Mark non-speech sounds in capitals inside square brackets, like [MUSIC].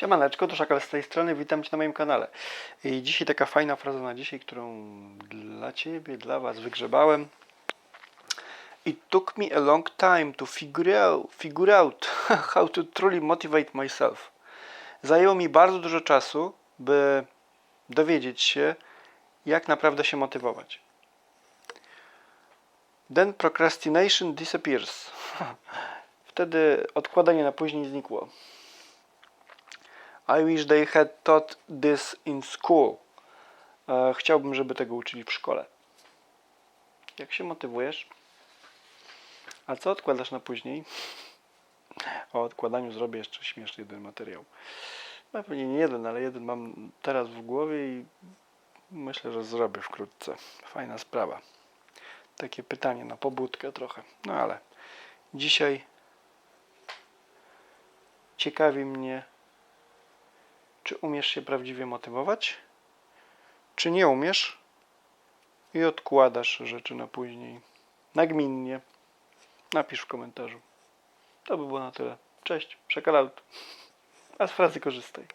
Siemaneczko, to Szakal z tej strony, witam Cię na moim kanale. I dzisiaj taka fajna fraza na dzisiaj, którą dla Ciebie, dla Was wygrzebałem. It took me a long time to figure out, figure out [LAUGHS] how to truly motivate myself. Zajęło mi bardzo dużo czasu, by dowiedzieć się, jak naprawdę się motywować. Then procrastination disappears. [LAUGHS] Wtedy odkładanie na później znikło. I wish they had taught this in school. E, chciałbym, żeby tego uczyli w szkole. Jak się motywujesz? A co odkładasz na później? O odkładaniu zrobię jeszcze śmieszny jeden materiał. No, pewnie nie jeden, ale jeden mam teraz w głowie i myślę, że zrobię wkrótce. Fajna sprawa. Takie pytanie na pobudkę trochę. No ale dzisiaj ciekawi mnie, czy umiesz się prawdziwie motywować, czy nie umiesz i odkładasz rzeczy na później. Nagminnie. Napisz w komentarzu. To by było na tyle. Cześć, przekalaut. A z frazy korzystaj.